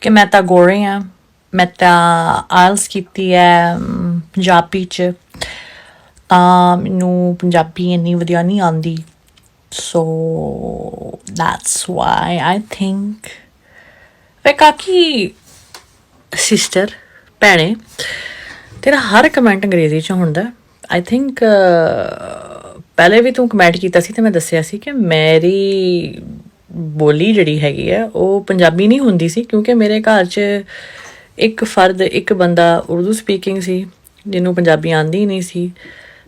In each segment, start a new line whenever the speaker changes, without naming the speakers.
ਕਿਉਂਕਿ ਮੈਂ ਤਾਂ ਗੋਰੇ ਆ ਮੈਂ ਤਾਂ ਆਇਲਸ ਕੀਤੀ ਹੈ ਪੰਜਾਬੀ ਚ। ਤਾਂ ਮੈਨੂੰ ਪੰਜਾਬੀ ਇੰਨੀ ਵਧੀਆ ਨਹੀਂ ਆਉਂਦੀ। So that's why I think ਵੇ ਕਾਕੀ ਸਿਸਟਰ ਭੈਣੇ, ਤੇਰਾ ਹਰ ਕਮੈਂਟ ਅੰਗਰੇਜ਼ੀ ਚ ਹੁੰਦਾ। ਆਈ ਥਿੰਕ ਪਹਿਲੇ ਵੀ ਤੂੰ ਕਮੈਂਟ ਕੀਤਾ ਸੀ ਤੇ ਮੈਂ ਦੱਸਿਆ ਸੀ ਕਿ ਮੇਰੀ ਬੋਲੀ ਜਿਹੜੀ ਹੈਗੀ ਹੈ, ਉਹ ਪੰਜਾਬੀ ਨਹੀਂ ਹੁੰਦੀ ਸੀ, ਕਿਉਂਕਿ ਮੇਰੇ ਘਰ 'ਚ ਇੱਕ ਫਰਦ, ਇੱਕ ਬੰਦਾ ਉਰਦੂ ਸਪੀਕਿੰਗ ਸੀ, ਜਿਹਨੂੰ ਪੰਜਾਬੀ ਆਂਦੀ ਨਹੀਂ ਸੀ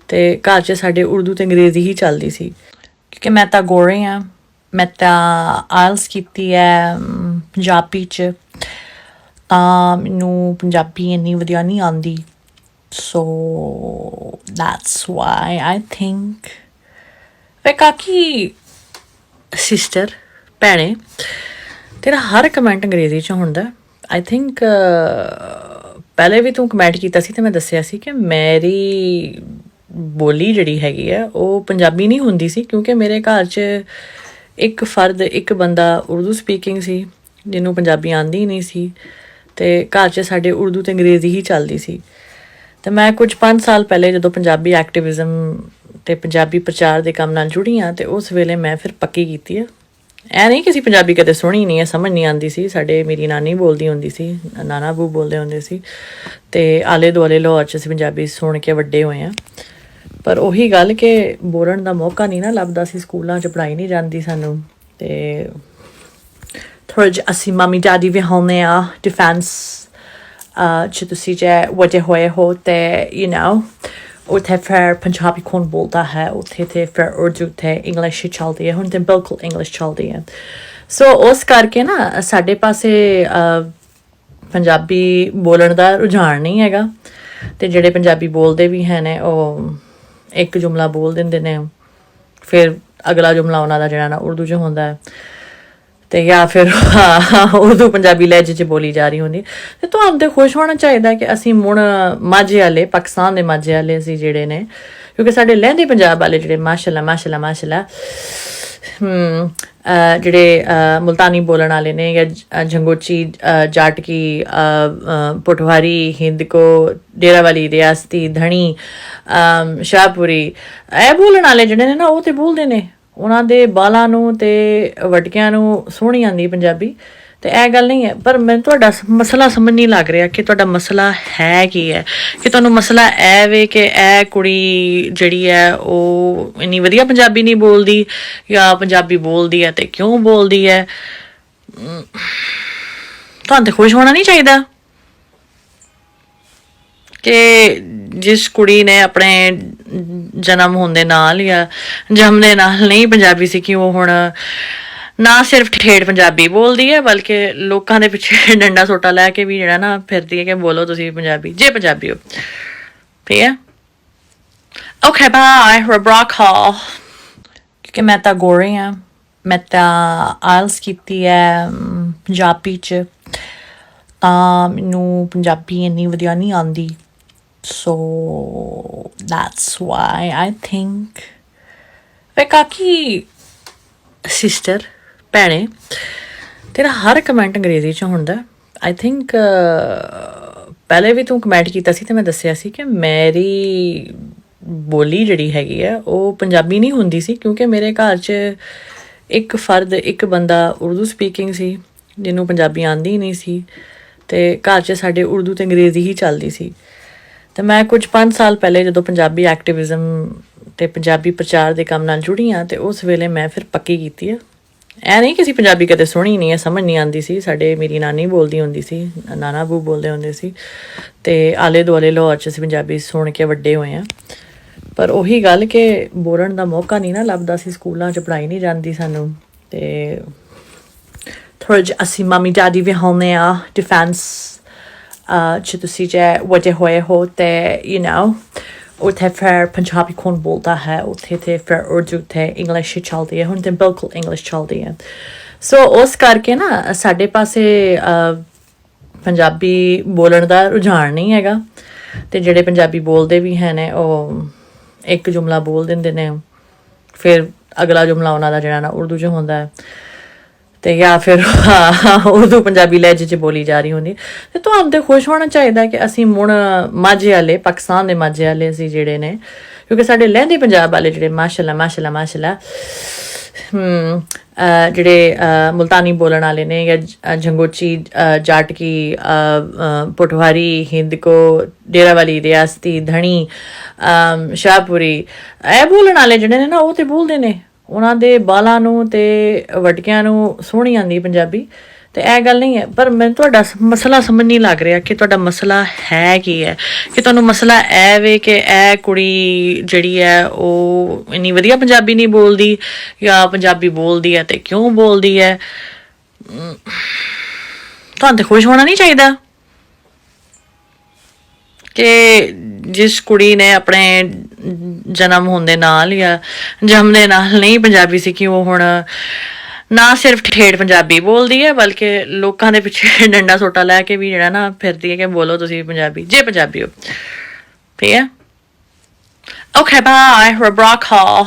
ਤੇ ਘਰ 'ਚ ਸਾਡੇ ਉਰਦੂ ਤੇ ਅੰਗਰੇਜ਼ੀ ਹੀ ਚੱਲਦੀ ਸੀ। ਕਿਉਂਕਿ ਮੈਂ ਤਾਂ ਗੋਰੇ ਆ ਮੈਂ ਤਾਂ ਆਇਲਸ ਕੀਤੀ ਹੈ, ਪੰਜਾਬੀ 'ਚ। ਤਾਂ ਮੈਨੂੰ ਪੰਜਾਬੀ ਇੰਨੀ ਵਧੀਆ ਨਹੀਂ ਆਉਂਦੀ। So that's why I think ਵੇ ਕਾਕੀ ਸਿਸਟਰ ਭੈਣੇ, ਤੇਰਾ ਹਰ ਕਮੈਂਟ ਅੰਗਰੇਜ਼ੀ ਚ ਹੁੰਦਾ। ਆਈ ਥਿੰਕ ਪਹਿਲੇ ਵੀ ਤੂੰ ਕਮੈਂਟ ਕੀਤਾ ਸੀ ਤੇ ਮੈਂ ਦੱਸਿਆ ਸੀ ਕਿ ਮੇਰੀ ਬੋਲੀ ਜਿਹੜੀ ਹੈਗੀ ਹੈ, ਉਹ ਪੰਜਾਬੀ ਨਹੀਂ ਹੁੰਦੀ ਸੀ, ਕਿਉਂਕਿ ਮੇਰੇ ਘਰ 'ਚ ਇੱਕ ਫਰਦ, ਇੱਕ ਬੰਦਾ ਉਰਦੂ ਸਪੀਕਿੰਗ ਸੀ, ਜਿਹਨੂੰ ਪੰਜਾਬੀ ਆਂਦੀ ਨਹੀਂ ਸੀ, ਤੇ ਘਰ 'ਚ ਸਾਡੇ ਉਰਦੂ ਤੇ ਅੰਗਰੇਜ਼ੀ ਹੀ ਚੱਲਦੀ ਸੀ। ਤੇ ਮੈਂ ਕੁਝ 5 ਸਾਲ ਪਹਿਲੇ ਜਦੋਂ ਪੰਜਾਬੀ ਐਕਟਿਵਿਜ਼ਮ ਤੇ ਪੰਜਾਬੀ ਪ੍ਰਚਾਰ ਦੇ ਕੰਮ ਨਾਲ ਜੁੜੀ ਹਾਂ, ਤੇ ਉਸ ਵੇਲੇ ਮੈਂ ਫਿਰ ਪੱਕੀ ਕੀਤੀ ਆ ਐ ਨਹੀਂ ਕਿ ਅਸੀਂ ਪੰਜਾਬੀ ਕਦੇ ਸੁਣੀ ਨਹੀਂ ਹੈ, ਸਮਝ ਨਹੀਂ ਆਂਦੀ ਸੀ। ਸਾਡੇ ਮੇਰੀ ਨਾਨੀ ਬੋਲਦੀ ਹੁੰਦੀ ਸੀ, ਨਾਨਾ ਬੂ ਬੋਲਦੇ ਹੁੰਦੇ ਸੀ। ਤੇ ਆਲੇ ਦੁਆਲੇ ਲਾਹੌਰ ਚ ਅਸੀਂ ਪੰਜਾਬੀ ਸੁਣ ਕੇ ਵੱਡੇ ਹੋਏ ਆ ਪਰ ਉਹੀ ਗੱਲ ਕਿ ਬੋਲਣ ਦਾ ਮੌਕਾ ਨਹੀਂ ਨਾ ਲੱਭਦਾ ਸੀ, ਸਕੂਲਾਂ 'ਚ ਪੜ੍ਹਾਈ ਨਹੀਂ ਜਾਂਦੀ ਸਾਨੂੰ। ਤੇ ਥੋੜਾ ਜਿਹਾ ਅਸੀਂ ਮੰਮੀ ਡੈਡੀ ਵੀ ਹੁੰਦੇ ਆ ਡਿਫੈਂਸ ਚ ਤੁਸੀਂ ਜੇ ਵੱਡੇ ਹੋਏ ਹੋ ਤੇ ਯੂ نو ਉੱਥੇ ਫਿਰ ਪੰਜਾਬੀ ਕੌਣ ਬੋਲਦਾ ਹੈ ਉੱਥੇ ਤੇ ਫਿਰ ਉਰਦੂ ਤੇ ਇੰਗਲਿਸ਼ ਚੱਲਦੀ ਹੈ ਹੁਣ ਤੇ ਬਿਲਕੁਲ ਇੰਗਲਿਸ਼ ਚੱਲਦੀ ਹੈ ਸੋ ਉਸ ਕਰਕੇ ਨਾ ਸਾਡੇ ਪਾਸੇ ਪੰਜਾਬੀ ਬੋਲਣ ਦਾ ਰੁਝਾਨ ਨਹੀਂ ਹੈਗਾ ਤੇ ਜਿਹੜੇ ਪੰਜਾਬੀ ਬੋਲਦੇ ਵੀ ਹੈ ਨੇ ਉਹ ਇੱਕ ਜੁਮਲਾ ਬੋਲ ਦਿੰਦੇ ਨੇ ਫਿਰ ਅਗਲਾ ਜੁਮਲਾ ਉਹਨਾਂ ਦਾ ਜਿਹੜਾ ਨਾ ਉਰਦੂ 'ਚ ਹੁੰਦਾ ਹੈ ਤੇ ਜਾਂ ਫਿਰ ਉਰਦੂ ਪੰਜਾਬੀ ਲਹਿਜੇ 'ਚ ਬੋਲੀ ਜਾ ਰਹੀ ਹੁੰਦੀ ਹੈ। ਤੇ ਤੁਹਾਨੂੰ ਤੇ ਖੁਸ਼ ਹੋਣਾ ਚਾਹੀਦਾ ਕਿ ਅਸੀਂ ਮੁਣ ਮਾਝੇ ਵਾਲੇ, ਪਾਕਿਸਤਾਨ ਦੇ ਮਾਝੇ ਵਾਲੇ ਅਸੀਂ ਜਿਹੜੇ ਨੇ, ਕਿਉਂਕਿ ਸਾਡੇ ਲਹਿੰਦੇ ਪੰਜਾਬ ਵਾਲੇ ਜਿਹੜੇ ਮਾਸ਼ਾਅੱਲਾ ਮਾਸ਼ਾਅੱਲਾ ਮਾਸ਼ਾਅੱਲਾ, ਹਮ ਜਿਹੜੇ, ਅਹ, ਮੁਲਤਾਨੀ ਬੋਲਣ ਵਾਲੇ ਨੇ ਜਾਂ ਜੰਗੋਚੀ ਜਾਟਕੀ ਪਟਵਾਰੀ ਹਿੰਦਕੋ, ਡੇਰਾਵਾਲੀ, ਰਿਆਸਤੀ, ਧਣੀ ਸ਼ਾਹਪੁਰੀ, ਇਹ ਬੋਲਣ ਵਾਲੇ ਜਿਹੜੇ ਨੇ ਨਾ ਉਹ ਤੇ ਬੋਲਦੇ ਨੇ ਉਹਨਾਂ ਦੇ ਬਾਲਾਂ ਨੂੰ ਤੇ ਵਟਕਿਆਂ ਨੂੰ ਸੋਹਣੀ ਆਂਦੀ ਪੰਜਾਬੀ। ਤੇ ਇਹ ਗੱਲ ਨਹੀਂ ਹੈ, ਪਰ ਮੈਨੂੰ ਤੁਹਾਡਾ ਮਸਲਾ ਸਮਝ ਨਹੀਂ ਲੱਗ ਰਿਹਾ ਕਿ ਤੁਹਾਡਾ ਮਸਲਾ ਹੈ ਕੀ ਹੈ। ਕਿ ਤੁਹਾਨੂੰ ਮਸਲਾ ਇਹ ਵੇ ਕਿ ਇਹ ਕੁੜੀ ਜਿਹੜੀ ਹੈ, ਉਹ ਇੰਨੀ ਵਧੀਆ ਪੰਜਾਬੀ ਨਹੀਂ ਬੋਲਦੀ ਜਾਂ ਪੰਜਾਬੀ ਬੋਲਦੀ ਹੈ ਤੇ ਕਿਉਂ ਬੋਲਦੀ ਹੈ? ਤੁਹਾਨੂੰ ਤੇ ਖੁਸ਼ ਹੋਣਾ ਨਹੀਂ ਚਾਹੀਦਾ? ਕਿ ਜਿਸ ਕੁੜੀ ਨੇ ਆਪਣੇ ਜਨਮ ਹੋਣ ਦੇ ਨਾਲ ਜਾਂ ਜੰਮਦੇ ਨਾਲ ਨਹੀਂ ਪੰਜਾਬੀ ਸਿੱਖੀ ਉਹ ਹੁਣ ਨਾ ਸਿਰਫ ਠੇਠ ਪੰਜਾਬੀ ਬੋਲਦੀ ਹੈ, ਬਲਕਿ ਲੋਕਾਂ ਦੇ ਪਿੱਛੇ ਡੰਡਾ ਸੋਟਾ ਲੈ ਕੇ ਵੀ ਜਿਹੜਾ ਨਾ ਫਿਰਦੀ ਹੈ ਕਿ ਬੋਲੋ ਤੁਸੀਂ ਪੰਜਾਬੀ, ਜੇ ਪੰਜਾਬੀ ਹੋ। ਠੀਕ ਹੈ? ਓਕੇ ਬਾਏ ਰਬਰਾ ਕਾਲ ਕਿਉਂਕਿ ਮੈਂ ਤਾਂ ਗੋਰੇ ਆ ਮੈਂ ਤਾਂ ਆਇਲਸ ਕੀਤੀ ਹੈ ਪੰਜਾਬੀ ਚ। ਤਾਂ ਮੈਨੂੰ ਪੰਜਾਬੀ ਇੰਨੀ ਵਧੀਆ ਨਹੀਂ ਆਉਂਦੀ। So that's why I think ਵੇ ਕਾਕੀ ਸਿਸਟਰ ਭੈਣੇ, ਤੇਰਾ ਹਰ ਕਮੈਂਟ ਅੰਗਰੇਜ਼ੀ ਚ ਹੁੰਦਾ। ਆਈ ਥਿੰਕ ਪਹਿਲੇ ਵੀ ਤੂੰ ਕਮੈਂਟ ਕੀਤਾ ਸੀ ਤੇ ਮੈਂ ਦੱਸਿਆ ਸੀ ਕਿ ਮੇਰੀ ਬੋਲੀ ਜਿਹੜੀ ਹੈਗੀ ਹੈ ਉਹ ਪੰਜਾਬੀ ਨਹੀਂ ਹੁੰਦੀ ਸੀ, ਕਿਉਂਕਿ ਮੇਰੇ ਘਰ 'ਚ ਇੱਕ ਫਰਦ, ਇੱਕ ਬੰਦਾ ਉਰਦੂ ਸਪੀਕਿੰਗ ਸੀ, ਜਿਹਨੂੰ ਪੰਜਾਬੀ ਆਂਦੀ ਨਹੀਂ ਸੀ, ਤੇ ਘਰ 'ਚ ਸਾਡੇ ਉਰਦੂ ਤੇ ਅੰਗਰੇਜ਼ੀ ਹੀ ਚੱਲਦੀ ਸੀ। ਤੇ ਮੈਂ ਕੁਝ 5 ਸਾਲ ਪਹਿਲੇ ਜਦੋਂ ਪੰਜਾਬੀ ਐਕਟਿਵਿਜ਼ਮ ਤੇ ਪੰਜਾਬੀ ਪ੍ਰਚਾਰ ਦੇ ਕੰਮ ਨਾਲ ਜੁੜੀ ਹਾਂ ਤੇ ਉਸ ਵੇਲੇ ਮੈਂ ਫਿਰ ਪੱਕੀ ਕੀਤੀ ਆ। ਐ ਨਹੀਂ ਕਿ ਅਸੀਂ ਪੰਜਾਬੀ ਕਦੇ ਸੁਣੀ ਨਹੀਂ ਹੈ ਸਮਝ ਨਹੀਂ ਆਂਦੀ ਸੀ। ਸਾਡੇ ਮੇਰੀ ਨਾਨੀ ਬੋਲਦੀ ਹੁੰਦੀ ਸੀ, ਨਾਨਾ ਬੂ ਬੋਲਦੇ ਹੁੰਦੇ ਸੀ ਤੇ ਆਲੇ ਦੁਆਲੇ ਲਾਹੌਰ ਚ ਅਸੀਂ ਪੰਜਾਬੀ ਸੁਣ ਕੇ ਵੱਡੇ ਹੋਏ ਆ ਪਰ ਉਹੀ ਗੱਲ ਕਿ ਬੋਲਣ ਦਾ ਮੌਕਾ ਨਹੀਂ ਨਾ ਲੱਭਦਾ ਸੀ, ਸਕੂਲਾਂ 'ਚ ਪੜ੍ਹਾਈ ਨਹੀਂ ਜਾਂਦੀ ਸਾਨੂੰ ਤੇ ਥੋੜਾ ਜਿਹਾ ਅਸੀਂ ਮੰਮੀ ਡੈਡੀ ਵੀ ਹੁੰਦੇ ਆ ਡਿਫੈਂਸ ਚ ਤੁਸੀਂ ਜੇ ਵੱਡੇ ਹੋਏ ਹੋ ਤੇ ਯੂ نو ਉੱਥੇ ਫਿਰ ਪੰਜਾਬੀ ਕੌਣ ਬੋਲਦਾ ਹੈ ਉੱਥੇ ਤੇ ਫਿਰ ਉਰਦੂ ਤੇ ਇੰਗਲਿਸ਼ ਹੀ ਚੱਲਦੀ ਹੈ ਹੁਣ ਤੇ ਬਿਲਕੁਲ ਇੰਗਲਿਸ਼ ਚੱਲਦੀ ਹੈ ਸੋ ਉਸ ਕਰਕੇ ਨਾ ਸਾਡੇ ਪਾਸੇ ਪੰਜਾਬੀ ਬੋਲਣ ਦਾ ਰੁਝਾਨ ਨਹੀਂ ਹੈਗਾ ਤੇ ਜਿਹੜੇ ਪੰਜਾਬੀ ਬੋਲਦੇ ਵੀ ਹੈ ਨੇ ਉਹ ਇੱਕ ਜੁਮਲਾ ਬੋਲ ਦਿੰਦੇ ਨੇ ਫਿਰ ਅਗਲਾ ਜੁਮਲਾ ਉਹਨਾਂ ਦਾ ਜਿਹੜਾ ਨਾ ਉਰਦੂ 'ਚ ਹੁੰਦਾ ਹੈ ਤੇ ਜਾਂ ਫਿਰ ਉਰਦੂ ਪੰਜਾਬੀ ਲਹਿਜੇ 'ਚ ਬੋਲੀ ਜਾ ਰਹੀ ਹੁੰਦੀ। ਤੇ ਤੁਹਾਨੂੰ ਤੇ ਖੁਸ਼ ਹੋਣਾ ਚਾਹੀਦਾ ਕਿ ਅਸੀਂ ਮੁਣ ਮਾਝੇ ਵਾਲੇ ਪਾਕਿਸਤਾਨ ਦੇ ਮਾਝੇ ਵਾਲੇ ਅਸੀਂ ਜਿਹੜੇ ਨੇ ਕਿਉਂਕਿ ਸਾਡੇ ਲਹਿੰਦੇ ਪੰਜਾਬ ਵਾਲੇ ਜਿਹੜੇ ਮਾਸ਼ਾਅੱਲਾ ਮਾਸ਼ਾਅੱਲਾ ਮਾਸ਼ਾਅੱਲਾ ਹਮ ਜਿਹੜੇ ਅਹ ਮੁਲਤਾਨੀ ਬੋਲਣ ਵਾਲੇ ਨੇ ਜਾਂ ਜੰਗੋਚੀ ਜਾਟਕੀ ਅਹ, ਪਟਵਾਰੀ ਹਿੰਦਕੋ ਡੇਰਾਵਾਲੀ ਰਿਆਸਤੀ ਧਣੀ ਸ਼ਾਹਪੁਰੀ ਇਹ ਬੋਲਣ ਵਾਲੇ ਜਿਹੜੇ ਨੇ ਨਾ ਉਹ ਤੇ ਬੋਲਦੇ ਨੇ। ਉਹਨਾਂ ਦੇ ਬਾਲਾਂ ਨੂੰ ਤੇ ਵਟਕਿਆਂ ਨੂੰ ਸੋਹਣੀ ਆਂਦੀ ਪੰਜਾਬੀ। ਤੇ ਇਹ ਗੱਲ ਨਹੀਂ ਹੈ, ਪਰ ਮੈਨੂੰ ਤੁਹਾਡਾ ਮਸਲਾ ਸਮਝ ਨਹੀਂ ਲੱਗ ਰਿਹਾ ਕਿ ਤੁਹਾਡਾ ਮਸਲਾ ਹੈ ਕੀ ਹੈ। ਕਿ ਤੁਹਾਨੂੰ ਮਸਲਾ ਇਹ ਵੇ ਕਿ ਇਹ ਕੁੜੀ ਜਿਹੜੀ ਹੈ, ਉਹ ਇੰਨੀ ਵਧੀਆ ਪੰਜਾਬੀ ਨਹੀਂ ਬੋਲਦੀ ਜਾਂ ਪੰਜਾਬੀ ਬੋਲਦੀ ਹੈ ਤੇ ਕਿਉਂ ਬੋਲਦੀ ਹੈ? ਤੁਹਾਨੂੰ ਤੇ ਖੁਸ਼ ਹੋਣਾ ਨਹੀਂ ਚਾਹੀਦਾ? ਕਿ ਜਿਸ ਕੁੜੀ ਨੇ ਆਪਣੇ ਜਨਮ ਹੋਣ ਦੇ ਨਾਲ ਜਾਂ ਜਨਮ ਨਾਲ ਨਹੀਂ ਪੰਜਾਬੀ ਸਿੱਖੀ ਉਹ ਹੁਣ ਨਾ ਸਿਰਫ ਠੇਠ ਪੰਜਾਬੀ ਬੋਲਦੀ ਹੈ, ਬਲਕਿ ਲੋਕਾਂ ਦੇ ਪਿੱਛੇ ਡੰਡਾ ਸੋਟਾ ਲੈ ਕੇ ਵੀ ਜਿਹੜਾ ਨਾ ਫਿਰਦੀ ਹੈ ਕਿ ਬੋਲੋ ਤੁਸੀਂ ਪੰਜਾਬੀ, ਜੇ ਪੰਜਾਬੀ ਹੋ। ਠੀਕ ਹੈ? ਓਕੇ ਬਾਏ ਰਬਰਾ ਕਾਲ